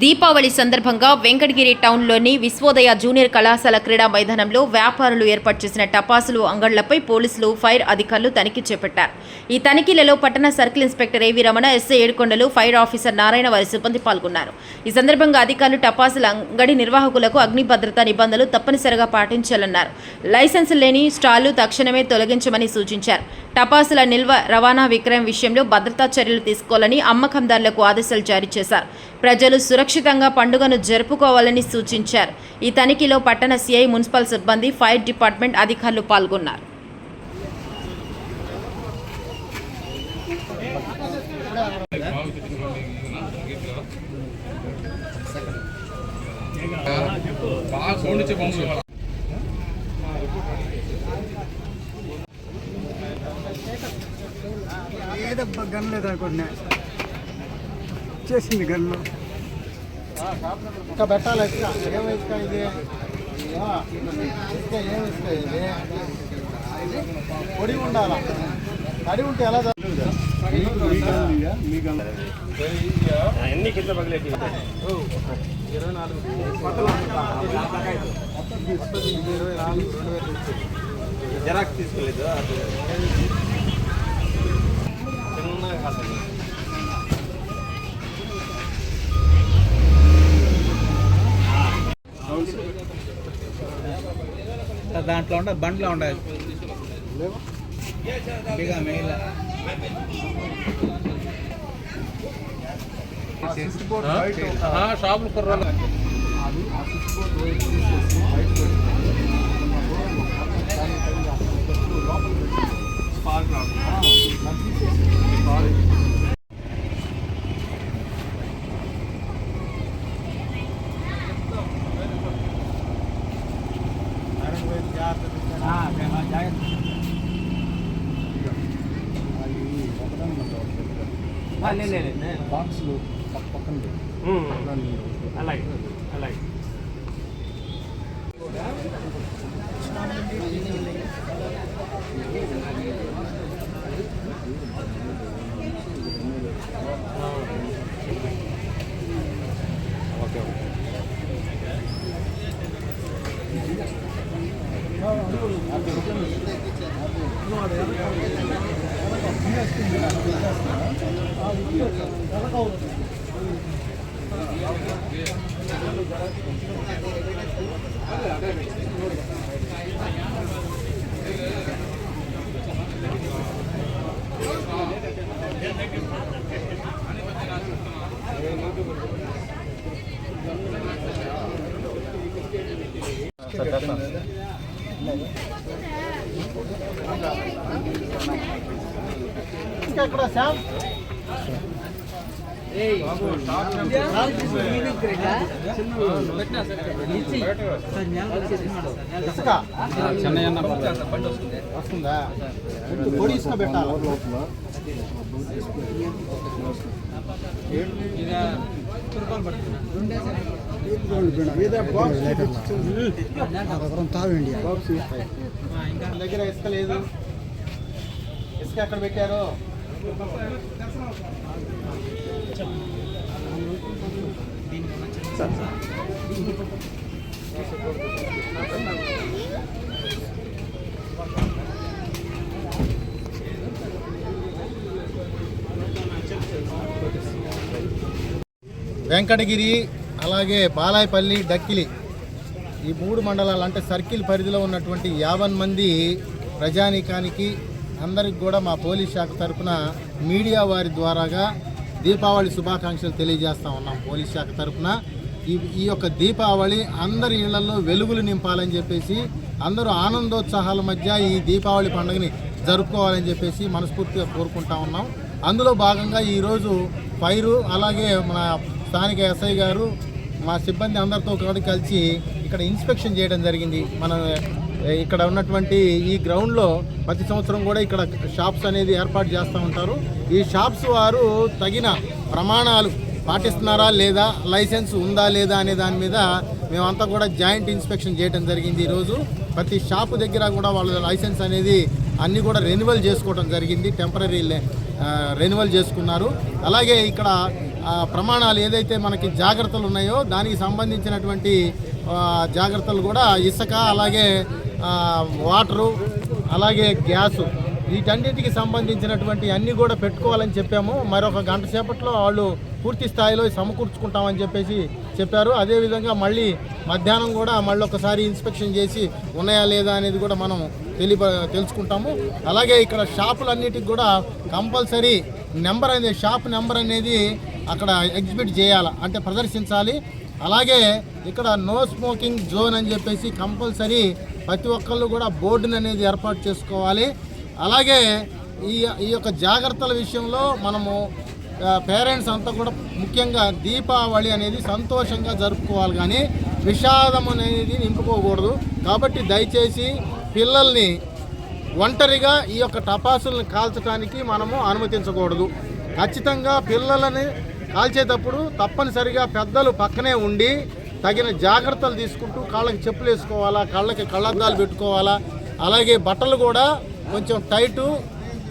దీపావళి సందర్భంగా వెంకటగిరి టౌన్లోని విశ్వోదయ జూనియర్ కళాశాల క్రీడా మైదానంలో వ్యాపారులు ఏర్పాటు చేసిన టపాసులు అంగళ్ళపై పోలీసులు ఫైర్ అధికారులు తనిఖీ చేపట్టారు. ఈ తనిఖీలలో పట్టణ circle inspector A V Ramana SI Yedukondalu fire officer Narayana వారి సిబ్బంది పాల్గొన్నారు. ఈ సందర్భంగా అధికారులు టపాసుల అంగడి నిర్వాహకులకు అగ్ని భద్రతా నిబంధనలు తప్పనిసరిగా పాటించాలన్నారు. లైసెన్స్ లేని స్టాళ్ళు తక్షణమే తొలగించమని సూచించారు. టపాసుల నిల్వ రవాణా విక్రయం విషయంలో భద్రతా చర్యలు తీసుకోవాలని అమ్మకందారులకు ఆదేశాలు జారీ చేశారు. ప్రజలు సురక్షితంగా పండుగను జరుపుకోవాలని సూచించారు. ఈ తనిఖీలో పట్టణ సిఐ మున్సిపల్ సిబ్బంది ఫైర్ డిపార్ట్మెంట్ అధికారులు పాల్గొన్నారు. ఏదబ్బా గన్ లేదు అనుకుంటున్నా చేసింది గన్ను. ఇంకా పెట్టాలి ఏం ఇసుక ఇది? ఇసుక ఏం ఇసుక ఇది? పొడి ఉండాలా? తడి ఉంటే ఎలా జరుగుతుంది అన్ని కింద పగిలేటి ఇరవై నాలుగు ఇరవై నాలుగు రెండు వేలు. జెరాక్స్ తీసుకోలేదు చిన్నగా దాంట్లో ఉండదు బండ్లో ఉండదు మెయిల్ షాపులు కుర్రాలు అది ఆ స్విచ్ బోర్డ్ వైర్ తీసేసి బయట పెట్టుకోవాలి. దాన్ని పైన పెట్టు, లోపల పెట్టు. స్పార్క్ రాదు ఆ, దాన్ని తీసేసి సారీ ఐరన్ వైర్ జాగ్రత్త జాగ్రత్త అది ఒకదాని బాక్సులు పక్క పక్కన పెట్టు. ఒకదాని మీద ఒకటి. అలాగే ఎక్కడ శ్యామ్ ఇసుక. వస్తుందా? పొడి ఇసుక పెట్టాలి? తాగండి దగ్గర ఇసుక లేదు. ఇసుక ఎక్కడ పెట్టారు? వెంకటగిరి అలాగే బాలాయపల్లి డక్కిలి ఈ మూడు మండలాలు అంటే సర్కిల్ పరిధిలో ఉన్నటువంటి యాభై మంది ప్రజానీకానికి అందరికి కూడా మా పోలీస్ శాఖ తరఫున మీడియా వారి ద్వారాగా దీపావళి శుభాకాంక్షలు తెలియజేస్తా ఉన్నాం పోలీస్ శాఖ తరఫున ఈ ఈ యొక్క దీపావళి అందరి ఇళ్ళలో వెలుగులు నింపాలని చెప్పేసి అందరూ ఆనందోత్సాహాల మధ్య ఈ దీపావళి పండుగని జరుపుకోవాలని చెప్పేసి మనస్ఫూర్తిగా కోరుకుంటా ఉన్నాం. అందులో భాగంగా ఈరోజు ఫైరు అలాగే మన స్థానిక ఎస్ఐ గారు మా సిబ్బంది అందరితో కలిసి ఇక్కడ ఇన్స్పెక్షన్ చేయడం జరిగింది. మన ఇక్కడ ఉన్నటువంటి ఈ గ్రౌండ్లో ప్రతి సంవత్సరం కూడా ఇక్కడ షాప్స్ అనేది ఏర్పాటు చేస్తూ ఉంటారు. ఈ షాప్స్ వారు తగిన ప్రమాణాలు పాటిస్తున్నారా లేదా లైసెన్స్ ఉందా లేదా అనే దాని మీద మేమంతా కూడా జాయింట్ ఇన్స్పెక్షన్ చేయడం జరిగింది ఈరోజు. ప్రతి షాపు దగ్గర కూడా వాళ్ళ లైసెన్స్ అనేది అన్నీ కూడా రెన్యువల్ చేసుకోవడం జరిగింది. టెంపరీ రెన్యువల్ చేసుకున్నారు. అలాగే ఇక్కడ ప్రమాణాలు ఏదైతే మనకి జాగ్రత్తలు ఉన్నాయో దానికి సంబంధించినటువంటి జాగ్రత్తలు కూడా ఇసుక అలాగే వాటరు అలాగే గ్యాసు వీటన్నిటికి సంబంధించినటువంటి అన్నీ కూడా పెట్టుకోవాలని చెప్పాము. మరొక గంట సేపట్లో వాళ్ళు పూర్తి స్థాయిలో సమకూర్చుకుంటామని చెప్పేసి చెప్పారు. అదేవిధంగా మళ్ళీ మధ్యాహ్నం కూడా మళ్ళీ ఒకసారి ఇన్స్పెక్షన్ చేసి ఉన్నాయా లేదా అనేది కూడా మనం తెలిప తెలుసుకుంటాము. అలాగే ఇక్కడ షాపులన్నిటికి కూడా కంపల్సరీ నెంబర్ అనేది షాప్ నెంబర్ అనేది అక్కడ ఎగ్జిబిట్ చేయాలి అంటే ప్రదర్శించాలి. అలాగే ఇక్కడ నో స్మోకింగ్ జోన్ అని చెప్పేసి కంపల్సరీ ప్రతి ఒక్కళ్ళు కూడా బోర్డుని అనేది ఏర్పాటు చేసుకోవాలి. అలాగే ఈ ఈ యొక్క జాగ్రత్తల విషయంలో మనము పేరెంట్స్ అంతా కూడా ముఖ్యంగా దీపావళి అనేది సంతోషంగా జరుపుకోవాలి కానీ విషాదం అనేది నింపుకోకూడదు. కాబట్టి దయచేసి పిల్లల్ని ఒంటరిగా ఈ యొక్క టపాసులను కాల్చడానికి మనము అనుమతించకూడదు. ఖచ్చితంగా పిల్లలని కాల్చేటప్పుడు తప్పనిసరిగా పెద్దలు పక్కనే ఉండి తగిన జాగ్రత్తలు తీసుకుంటూ కాళ్ళకి చెప్పులు వేసుకోవాలా కళ్ళకి కళ్ళద్దాలు పెట్టుకోవాలా అలాగే బట్టలు కూడా కొంచెం టైటు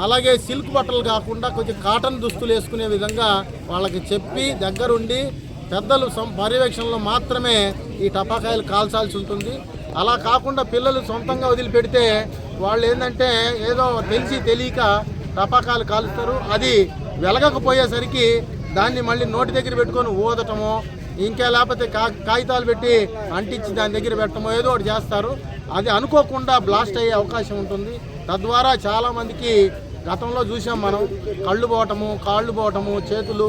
అలాగే సిల్క్ బట్టలు కాకుండా కొంచెం కాటన్ దుస్తులు వేసుకునే విధంగా వాళ్ళకి చెప్పి దగ్గరుండి పెద్దలు సం- పర్యవేక్షణలో మాత్రమే ఈ టపాకాయలు కాల్చాల్సి ఉంటుంది. అలా కాకుండా పిల్లలు సొంతంగా వదిలిపెడితే వాళ్ళు ఏంటంటే ఏదో తెలిసి తెలియక టపాకాయలు కాలుస్తారు. అది వెలగకపోయేసరికి దాన్ని మళ్ళీ నోటి దగ్గర పెట్టుకొని ఊదటమో ఇంకా లేకపోతే కా కాగితాలు పెట్టి అంటించి దాని దగ్గర పెట్టడమో ఏదో ఒకటి చేస్తారు. అది అనుకోకుండా బ్లాస్ట్ అయ్యే అవకాశం ఉంటుంది. తద్వారా చాలామందికి గతంలో చూసాం మనం కళ్ళు పోవటము కాళ్ళు పోవటము చేతులు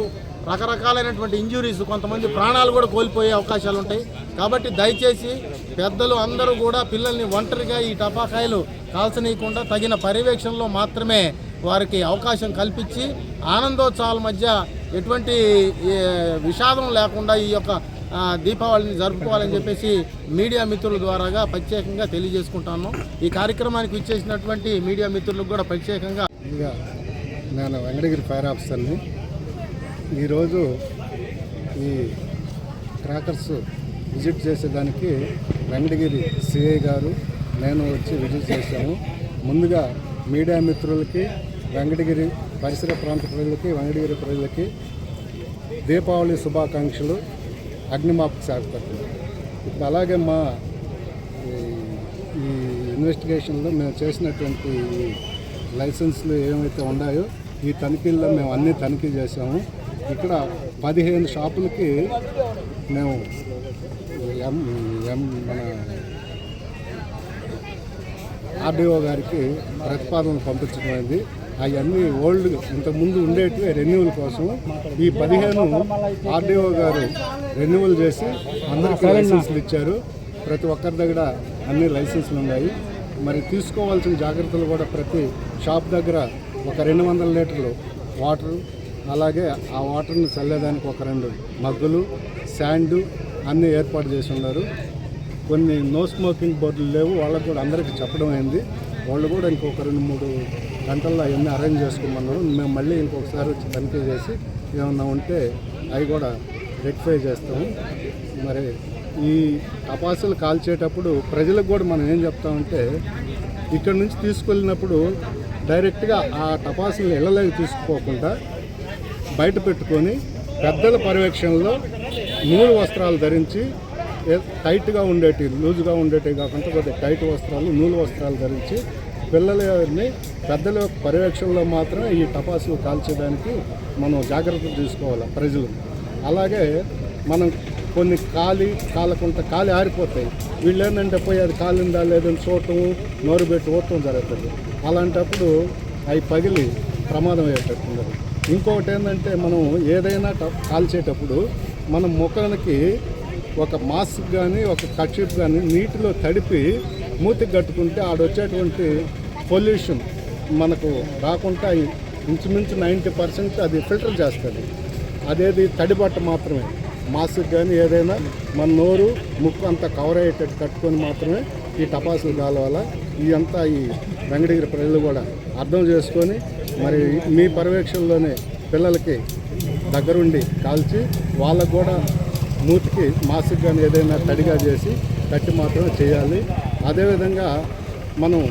రకరకాలైనటువంటి ఇంజురీస్ కొంతమంది ప్రాణాలు కూడా కోల్పోయే అవకాశాలు ఉంటాయి. కాబట్టి దయచేసి పెద్దలు అందరూ కూడా పిల్లల్ని ఒంటరిగా ఈ టపాకాయలు కాల్చనీయకుండా తగిన పర్యవేక్షణలో మాత్రమే వారికి అవకాశం కల్పించి ఆనందోత్సవాల మధ్య ఎటువంటి విషాదం లేకుండా ఈ యొక్క దీపావళిని జరుపుకోవాలని చెప్పేసి మీడియా మిత్రుల ద్వారాగా ప్రత్యేకంగా తెలియజేసుకుంటాను. ఈ కార్యక్రమానికి ఇచ్చేసినటువంటి మీడియా మిత్రులకు కూడా ప్రత్యేకంగా నేను వెంకటగిరి ఫైర్ ఆఫీసర్ని. ఈరోజు ఈ క్రాకర్స్ విజిట్ చేసేదానికి వెంకటగిరి సిఐ గారు నేను వచ్చి విజిట్ చేశాము ముందుగా మీడియా మిత్రులకి వెంకటగిరి పరిసర ప్రాంత ప్రజలకి వెంకటగిరి ప్రజలకి దీపావళి శుభాకాంక్షలు అగ్నిమాపక శాఖ తరఫున. ఇప్పుడు అలాగే మా ఈ- ఇన్వెస్టిగేషన్లో మేము చేసినటువంటి లైసెన్స్లు ఏమైతే ఉన్నాయో ఈ తనిఖీల్లో మేము అన్నీ తనిఖీ చేసాము ఇక్కడ పదిహేను షాపులకి మేము ఎం ఎం మన ఆర్డీఓ గారికి ప్రతిపాదనలు పంపించడం అయింది. అవన్నీ ఓల్డ్ ఇంతకుముందు ఉండేటివి రెన్యువల్ కోసం. ఈ పదిహేను ఆర్డీఓ గారు రెన్యువల్ చేసి అందరికీ లైసెన్స్లు ఇచ్చారు. ప్రతి ఒక్కరి దగ్గర అన్ని లైసెన్స్లు ఉన్నాయి. మరి తీసుకోవాల్సిన జాగ్రత్తలు కూడా ప్రతి షాప్ దగ్గర ఒక రెండు వందల లీటర్లు వాటరు అలాగే ఆ వాటర్ని చల్లేదానికి ఒక రెండు మగ్గులు శాండు అన్నీ ఏర్పాటు చేసి ఉన్నారు. కొన్ని నో స్మోకింగ్ బోర్డులు లేవు. వాళ్ళకు కూడా అందరికీ చెప్పడం అయింది వాళ్ళు కూడా ఇంకొక రెండు మూడు గంటల్లో అవన్నీ అరేంజ్ చేసుకోమన్నారు మేము మళ్ళీ ఇంకొకసారి వచ్చి తనిఖీ చేసి ఏమన్నా ఉంటే అవి కూడా రెక్టిఫై చేస్తాము. మరి ఈ టపాసులు కాల్చేటప్పుడు ప్రజలకు కూడా మనం ఏం చెప్తామంటే ఇక్కడ నుంచి తీసుకెళ్ళినప్పుడు డైరెక్ట్గా ఆ టపాసులు ఇళ్ళలోకి తీసుకుపోకుండా బయట పెట్టుకొని పెద్దల పర్యవేక్షణలో నూలు వస్త్రాలు ధరించి టైట్గా ఉండేటి లూజుగా ఉండేటివి కాకుండా కొద్దిగా టైట్ వస్త్రాలు నూలు వస్త్రాలు ధరించి పిల్లలని పెద్దల యొక్క పర్యవేక్షణలో మాత్రం ఈ టపాసులు కాల్చేయడానికి మనం జాగ్రత్తలు తీసుకోవాలి ప్రజలు. అలాగే మనం కొన్ని కాలి కాలకుంట కాలి ఆరిపోతాయి. వీళ్ళు ఏంటంటే పోయి అది కాలిందా లేదని చూడటం నోరు పెట్టి ఊడటం జరుగుతుంది. అలాంటప్పుడు అవి పగిలి ప్రమాదం అయ్యేటట్టుంది. ఇంకొకటి ఏంటంటే మనం ఏదైనా ట- కాల్చేటప్పుడు మనం మొక్కలకి ఒక మాస్క్ కానీ ఒక కట్షిప్ కానీ నీటిలో తడిపి మూతికి కట్టుకుంటే ఆడొచ్చేటువంటి పొల్యూషన్ మనకు రాకుండా ఇంచుమించు నైంటీ పర్సెంట్ అది ఫిల్టర్ చేస్తుంది. అదేది తడి బట్ట మాత్రమే. మాస్క్ కానీ ఏదైనా మన నోరు ముక్కు అంతా కవర్ అయ్యేటట్టు కట్టుకొని మాత్రమే ఈ టపాసులు కాలవాల. ఇదంతా ఈ వెంకటగిరి ప్రజలు కూడా అర్థం చేసుకొని మరి మీ పర్యవేక్షణలోనే పిల్లలకి దగ్గరుండి కాల్చి వాళ్ళకు కూడా మూతికి మాస్క్ కానీ ఏదైనా తడిగా చేసి కట్టి మాత్రమే చేయాలి. అదేవిధంగా మనం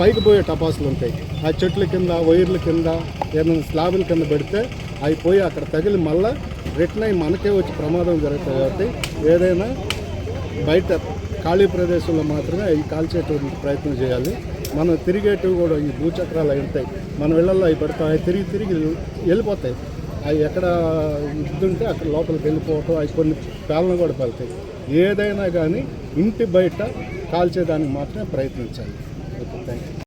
పైకి పోయే టపాసులు ఉంటాయి. ఆ చెట్ల కింద వైర్ల కింద ఏదైనా స్లాబుల కింద పెడితే అవి పోయి అక్కడ తగిలి మళ్ళా రిటర్న్ అయి మనకే వచ్చి ప్రమాదం జరుగుతుంది కాబట్టి ఏదైనా బయట ఖాళీ ప్రదేశంలో మాత్రమే అవి కాల్చేటువంటి ప్రయత్నం చేయాలి. మనం తిరిగేటివి కూడా ఈ భూచక్రాలు అవి ఉంటాయి. మన ఇళ్ళల్లో అవి పెడతాం అవి తిరిగి తిరిగి వెళ్ళిపోతాయి. అవి ఎక్కడ ఇద్దుంటే అక్కడ లోపలికి వెళ్ళిపోవటం అవి కొన్ని పేలను కూడా పెడతాయి. ఏదైనా కానీ ఇంటి బయట కాల్చేదానికి మాత్రమే ప్రయత్నించాలి. Thank you.